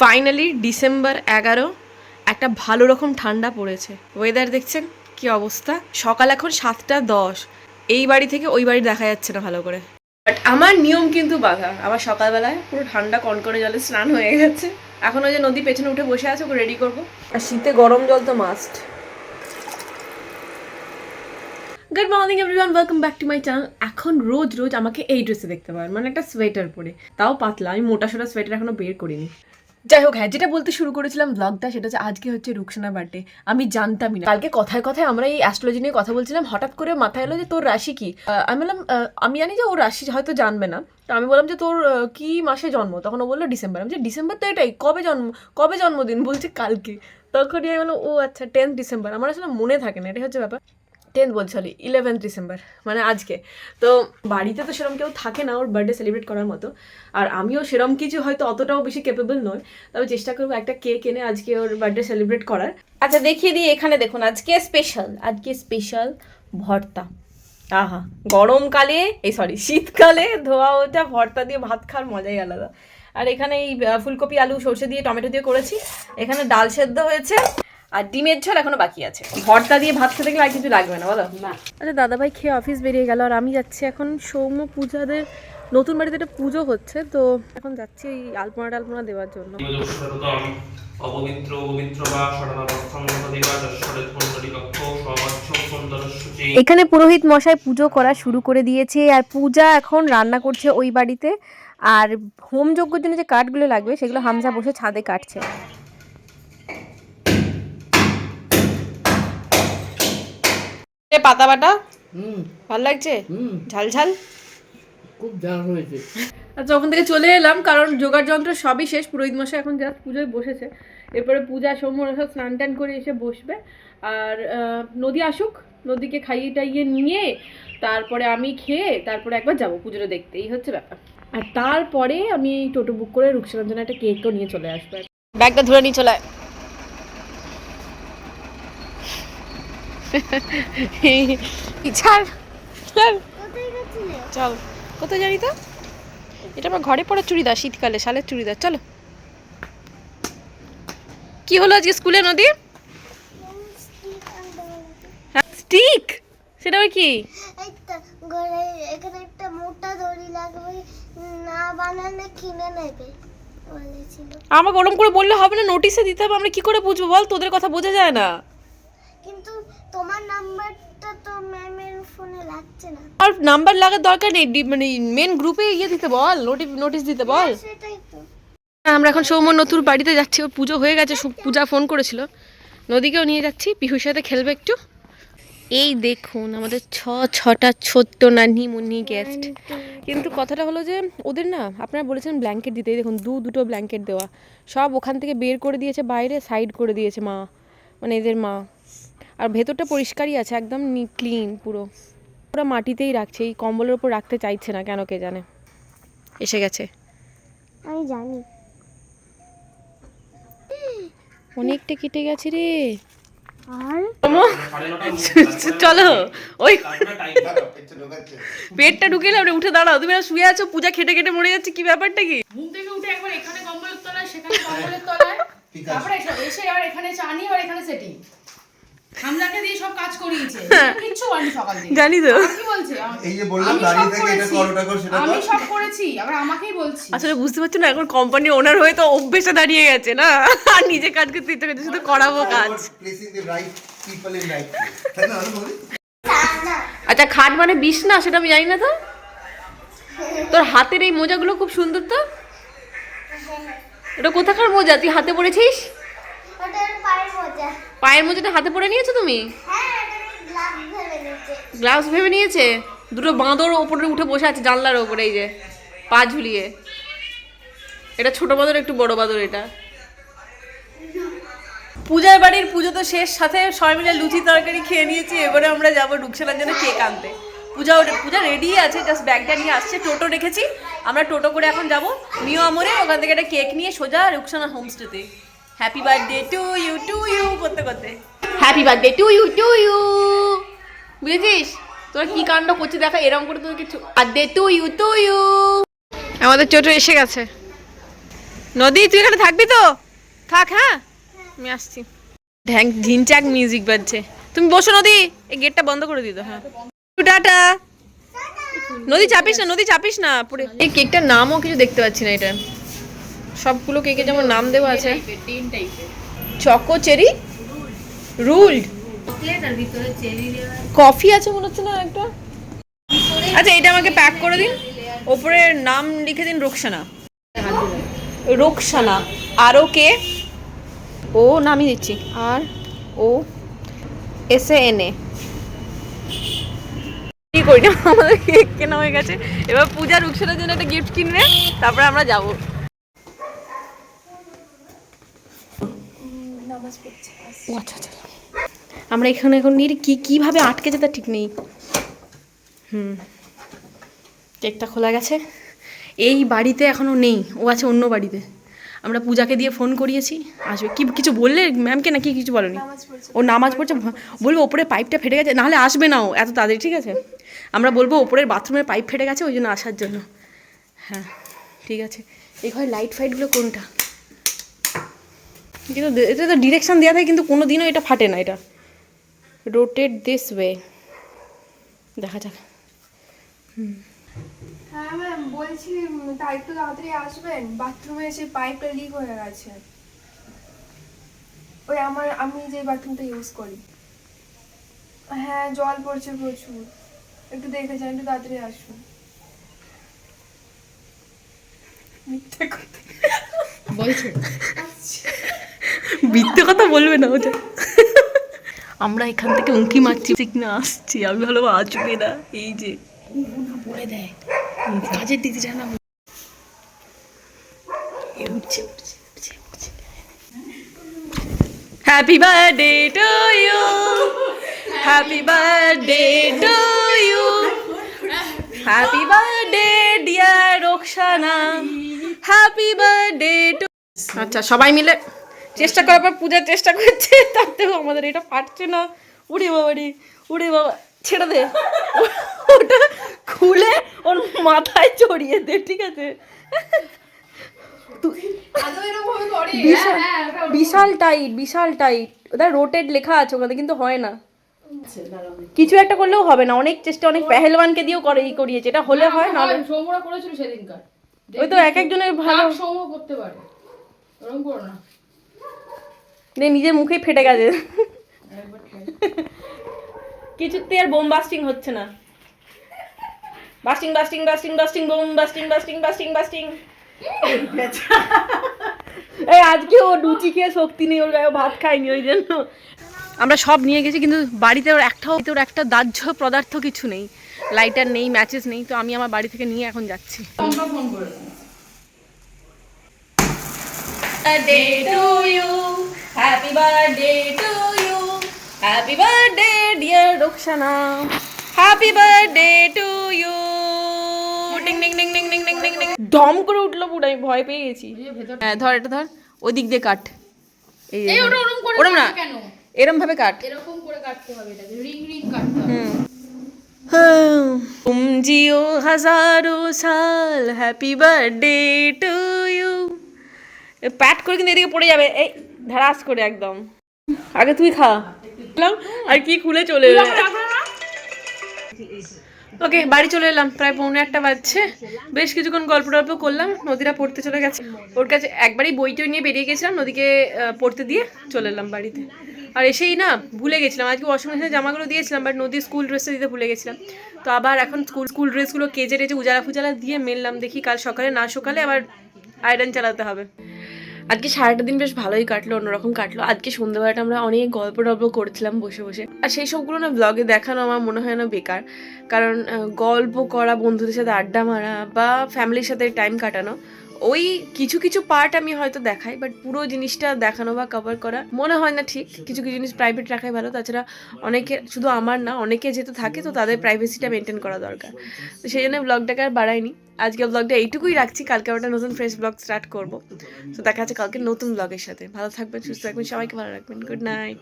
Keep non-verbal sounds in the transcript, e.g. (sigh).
Finally December এগারো, একটা ভালো রকম ঠান্ডা পড়েছে। ওয়েদার দেখছেন? কি অবস্থা? সকাল এখন সাতটা দশ। এই বাড়ি থেকে ওই বাড়ি দেখা যাচ্ছে না ভালো করে। বাট আমার নিয়ম কিন্তু বাধা। আবার সকালবেলায় পুরো ঠান্ডা কনকনে জলে স্নান হয়ে গেছে। এখন ওই যে নদী পেছনে উঠে বসে আছে, ওকে রেডি করব। আর শীতে গরম জল তো must good morning everyone welcome back to my channel এখন রোজ রোজ আমাকে এই ড্রেসে দেখতে পারেন মানে একটা সোয়েটার পরে। তাও পাতলা। আমি মোটা সোটা সোয়েটার এখনও বের করিনি। যাই হোক হ্যাঁ যেটা বলতে শুরু করেছিলাম ব্লগটা সেটা হচ্ছে আজকে হচ্ছে রুকসানা বার্থডে আমি জানতামই না। কালকে কথায় কথায় আমরা এই অ্যাস্ট্রোলজি নিয়ে কথা বলছিলাম, হঠাৎ করে মাথায় এলো যে তোর রাশি কি? আমি বললাম আমি জানি যে ওর রাশি হয়তো জানবে না। তো আমি বললাম যে তোর কি মাসে জন্ম? তখন ও বলল ডিসেম্বর। আমি যে ডিসেম্বর তো এটাই, কবে জন্ম, কবে জন্মদিন? বলছে, কালকে। তখনই আমি বললাম, ও আচ্ছা টেন্থ ডিসেম্বর। আমার আসলে মনে থাকে না, এটাই হচ্ছে ব্যাপার। টেন্থ বলছি সরি ইলেভেন্থ ডিসেম্বর মানে আজকে। তো বাড়িতে তো সেরকম কেউ থাকে না, ওর বার্থডে সেলিব্রেট করার মতো। আর আমিও সেরকম কিছু হয়তো অতটাও বেশি ক্যাপেবল নয় তবে চেষ্টা করব একটা কেক এনে আজকে ওর বার্থডে সেলিব্রেট করার। আচ্ছা দেখিয়ে দিই এখানে দেখুন, আজকে স্পেশাল আজকে স্পেশাল ভর্তা। আহা, গরমকালে, এই সরি শীতকালে ধোয়া ওটা ভর্তা দিয়ে ভাত খাওয়ার মজাই আলাদা। আর এখানে এই ফুলকপি, আলু, সর্ষে দিয়ে, টমেটো দিয়ে করেছি। এখানে ডাল সেদ্ধ হয়েছে। আর ডিমের ঝোল এখনও বাকি আছে। ভর্তা দিয়ে ভাত খেতে গেলে আর কিছু লাগবে না বলো? না। আচ্ছা দাদাভাই খেয়ে অফিস বেরিয়ে গেল আর আমি যাচ্ছি এখন সৌম্য পূজাদের নতুন বাড়িতে একটা পুজো হচ্ছে তো এখন যাচ্ছি এই আলপনা টালপনা দেওয়ার জন্য। অপবিত্র পবিত্র বা এখানে পুরোহিত মশাই পুজো করা শুরু করে দিয়েছে আর পূজা এখন রান্না করছে ওই বাড়িতে। আর হোম যজ্ঞের জন্য যে কাঠগুলো লাগবে সেগুলো হামজা বসে ছাদে কাটছে। পাতা বাটা? হুম। ভালো লাগছে? হুম। ঝাল ঝাল? খুব ঝাল হয়েছে। আচ্ছা ওখান থেকে চলে এলাম কারণ জোগাড় যন্ত্র সবই শেষ। পুরোহিত মশাই এখন জাস্ট পুজোয় বসেছে। এরপরে পূজা সময় সব স্নান টান করে এসে বসবে। আর আহ, নদী আসুক নদীকে খাইয়ে টাইয়ে নিয়ে তারপরে আমি খেয়ে তারপরে একবার যাব পুজোটা দেখতে। এই হচ্ছে ব্যাপার। আর তারপরে আমি টোটো বুক করে রুকসানার জন্য একটা কেকও নিয়ে চলে আসব। ব্যাগটা ধরে নিয়ে চলে (laughs) ছাড় চল। কোথায় জানি তো? এটা আমার ঘরে পড়া চুড়িদার শীতকালে শালের চুড়িদার। চলো। কি হলো আজকে স্কুলে নদী? স্টিক? সেটা কি? এখানে একটা মোটা দড়ি লাগবে না বানালে কিনে নেবে আমাকে ওরম করে বললে হবে না নোটিশে দিতে হবে আমরা কি করে বুঝব? বল তোদের কথা বোঝা যায় না। কিন্তু তোমার নাম্বারটা তো ম্যামের ফোনে লাগছে না। আর নাম্বার লাগার দরকার নেই মানে মেন গ্রুপে ইয়ে দিতে বল নোটিশ দিতে বল। সেটাই তো। আমরা এখন সৌম্য নতুন বাড়িতে যাচ্ছি ওর পুজো হয়ে গেছে পূজা ফোন করেছিল। নদীকেও নিয়ে যাচ্ছি পিহুর সাথে খেলবে একটু। এই দেখুন আমাদের ছ ছটা ছোট্ট নানি মুনি গেস্ট কিন্তু কথাটা হলো যে ওদের না আপনারা বলেছেন ব্ল্যাঙ্কেট দিতে দেখুন দু দুটো ব্ল্যাঙ্কেট দেওয়া। সব ওখান থেকে বের করে দিয়েছে বাইরে সাইড করে দিয়েছে মা মানে এদের মা। আর ভেতরটা পরিষ্কারই আছে একদম ক্লিন পুরো। পুরো মাটিতেই রাখছে এই কম্বলের ওপর রাখতে চাইছে না কেন কে জানে। এসে গেছে। আমি জানি। অনেকটা কেটে গেছে রে। আর? চলো ওই পেটটা ঢুকে এলাম উঠে দাঁড়াও। তুমি শুয়ে আছো পূজা খেটে খেটে মরে যাচ্ছে কি ব্যাপারটা কি? ঘুম থেকে উঠে একবার এখানে কম্বলের তলায় সেখানে কম্বলের তলায়। তারপরে এসে- আবার এখানে চানি আর এখানে সেটিং হামলাকে দিয়ে সব কাজ করিয়েছে। কিচ্ছু হয়নি সকাল থেকে। জানি তো। কি বলছে? এই যে বললাম থেকে এটা। কর ওটা কর সেটা আমি সব করেছি আবার আমাকেই বলছি। আসলে বুঝতে পারছ না এখন কোম্পানির ওনার হয়ে তো অভ্যেসে দাঁড়িয়ে গেছে না? আর নিজে কাজ করতে ইচ্ছে করছে শুধু করাবো কাজ। Placing the right people in right তাই না আমি বলি? আচ্ছা খাট মানে বিষ না সেটা আমি জানি না তো? তোর হাতের এই মোজাগুলো খুব সুন্দর তো? এটা কোথাকার মোজা? তুই হাতে পড়েছিস পায়ের মোজাটা হাতে পরে নিয়েছো তুমি? গ্লাভস ভেবে নিয়েছে? দুটো বাঁদর ওপরে উঠে বসে আছে জানলার ওপরে, এই যে, পা ঝুলিয়ে। এটা ছোট বাঁদর, একটু বড় বাঁদর এটা। পূজার বাড়ির পুজো তো শেষ, সাথে সবাই মিলে লুচি তরকারি খেয়ে নিয়েছি, এবারে আমরা যাব রুকসানার জন্য কেক আনতে। পূজা পূজা রেডি আছে জাস্ট ব্যাগটা নিয়ে আসছে, টোটো রেখেছি, আমরা টোটো করে এখন যাব নিউ আমরে, ওখান থেকে একটা কেক নিয়ে সোজা Ruksana হোমস্টেতে happy birthday to you to you করতে করতে। Happy birthday to you to you বুঝেছিস? তোরা কি কাণ্ড করছিস? দেখা এরকম করে তোর কিছু আর দে টু ইউ টু ইউ আমাদের টোটো এসে গেছে। নদী তুই এখানে থাকবি তো? থাক হ্যাঁ? আমি আসছি। ঢ্যাং ঝিনচাক মিউজিক বাজছে। তুমি বসো নদী। এই গেটটা বন্ধ করে দিত হ্যাঁ। টাটা। নদী চাপিস না নদী চাপিস না পুরো এই কেকটার নামও কিছু দেখতে পাচ্ছি না এটা। সবগুলো কেকে যেমন নাম দেওয়া আছে? চকো চেরি রুলড কফি আছে মনে হচ্ছে না একটা? আচ্ছা এটা আমাকে প্যাক করে দিন। ওপরে নাম লিখে দিন রোকসানা। রোকসানা। আরও কে? ও নামই দিচ্ছি। R O S A N A. কি করি? না আমাদের কেক কেনা হয়ে গেছে। এবার পূজা রুকসানার জন্য একটা গিফট কিনবে। তারপরে আমরা যাব। ও আচ্ছা আচ্ছা। আমরা এখানে এখন নিয়ে কি কীভাবে আটকেছে তা ঠিক নেই। হুম। কেকটা খোলা গেছে। এই বাড়িতে এখনও নেই। ও আছে অন্য বাড়িতে। আমরা পূজাকে দিয়ে ফোন করিয়েছি। আসবে। কি কিছু বললে ম্যামকে নাকি কিছু বলনি? ও নামাজ পড়ছে। বলব ওপরে পাইপটা ফেটে গেছে। নাহলে আসবে না ও। এত তাড়াতাড়ি ঠিক আছে? আমরা বলব ওপরের বাথরুমের পাইপ ফেটে গেছে ওই জন্য আসার জন্য। হ্যাঁ ঠিক আছে। এই ঘরে লাইট ফাইটগুলো কোনটা? কিন্তু এটা তো ডিরেকশান দেওয়া থাকে কিন্তু কোনো দিনও এটা ফাটে না এটা। রোটেট দিস ওয়ে দেখা যাক। হ্যাঁ ম্যাম বলছি উম, তা একটু তাড়াতাড়ি আসবেন? বাথরুমে এসে পাইপটা লিক হয়ে গেছে। ওই আমার আমি যে বাথরুমটা ইউজ করি। হ্যাঁ জল পড়ছে প্রচুর। একটু দেখে যান একটু তাড়াতাড়ি আসুন। মিথ্যে কথা বলছে মিথ্যে কথা বলবে না ওটা আমরা এখান থেকে উঁকি মারছি। ঠিক না আসছি। আমি ভালো আসবে না। এই যে। বলে দেয়। কাজের যায় না happy birthday to you happy birthday to you happy birthday dear Roksana happy birthday to আচ্ছা সবাই মিলে চেষ্টা করার পর পূজার চেষ্টা করছে তাতেও আমাদের এটা পারছে না। উড়ে বাবা রে উড়ে বাবা ছেড়ে দে। ওটা খুলে ওর মাথায় চড়িয়ে দে ঠিক আছে? বিশাল বিশাল টাইট বিশাল টাইট ওটা রোটেড লেখা আছে ওখানে কিন্তু হয় না। কিছু একটা করলেও হবে না অনেক চেষ্টা অনেক পেহেলওয়ানকে দিয়েও করে ই করিয়েছে এটা হলে হয় না সৌমরা করেছিল সেদিনকার। ওই তো এক একজনের ভালো সৌম করতে পারে। ওরকম করো না। নে নিজের মুখেই ফেটে গেছে। কিছুতে আর বোম বাস্টিং হচ্ছে না। Bursting bursting bursting bursting bomb bursting bursting bursting bursting. এই আজকে ও লুচি খেয়ে শক্তি নেই ওর গায়ে ও ভাত খায়নি ওই জন্য। আমরা সব নিয়ে গেছি কিন্তু বাড়িতে ওর একটাও ওর একটা দাহ্য পদার্থ কিছু নেই। লাইটার নেই ম্যাচেস নেই তো আমি আমার বাড়ি থেকে নিয়ে এখন যাচ্ছি। ফোন করে দেবো। birthday to you. Happy birthday to you. Happy birthday, dear Roxana. Happy birthday to you. Ding ding ding ding ding ding ding ding. ধম করে উঠলো পুরো আমি ভয় পেয়ে গেছি হ্যাঁ ধর এটা ধর ওই দিক দিয়ে কাট এই যে, এই ওটা ওরম করে ওরম না কাটবে কেন এরম ভাবে কাট এরকম করে কাটতে হবে এটাকে রিং রিং কাটতে হবে तुम जियो हजारों साल happy birthday to you pat করে কিন্তু এদিকে পড়ে যাবে এই ধারাস করে একদম। আগে তুই খা। আর কি খুলে চলে এলো। ওকে, বাড়ি চলে এলাম। প্রায় পৌনে একটা বাজছে। বেশ কিছুক্ষণ গল্প টল্প করলাম। নদীরা পড়তে চলে গেছে। ওর কাছে একবারই বই টই নিয়ে বেরিয়ে গেছিলাম, নদীকে পড়তে দিয়ে চলে এলাম বাড়িতে। আর এসেই না ভুলে গেছিলাম। আজকে ওয়াশিং মেশিনে জামাগুলো দিয়েছিলাম বাট নদীর স্কুল ড্রেসটা দিতে ভুলে গেছিলাম। তো আবার এখন স্কুল স্কুল ড্রেসগুলো কেজে রেজে উজালা ফুজালা দিয়ে মেললাম। দেখি কাল সকালে, না সকালে আবার আয়রন চালাতে হবে। আজকে সারাটা দিন বেশ ভালোই কাটলো, অন্যরকম কাটলো। আজকে সন্ধ্যাবেলাটা আমরা অনেক গল্প টল্প করেছিলাম বসে বসে। আর সেই সবগুলো না ব্লগে দেখানো আমার মনে হয় না বেকার। কারণ গল্প করা, বন্ধুদের সাথে আড্ডা মারা বা ফ্যামিলির সাথে টাইম কাটানো ওই কিছু কিছু পার্ট আমি হয়তো দেখাই বাট পুরো জিনিসটা দেখানো বা কভার করা মনে হয় না ঠিক। কিছু কিছু জিনিস প্রাইভেট রাখাই ভালো, তাছাড়া অনেকে, শুধু আমার না, অনেকে যেহেতু থাকে, তো তাদের প্রাইভেসিটা মেনটেন করা দরকার। তো সেই জন্য ব্লগটাকে আর বাড়াইনি। আজকে ব্লগটা এইটুকুই রাখছি, কালকে একটা নতুন ফ্রেশ ব্লগ স্টার্ট করব। তো দেখা যাচ্ছে কালকে নতুন ব্লগের সাথে। ভালো থাকবেন, সুস্থ থাকবেন, সবাইকে ভালো রাখবেন। Good night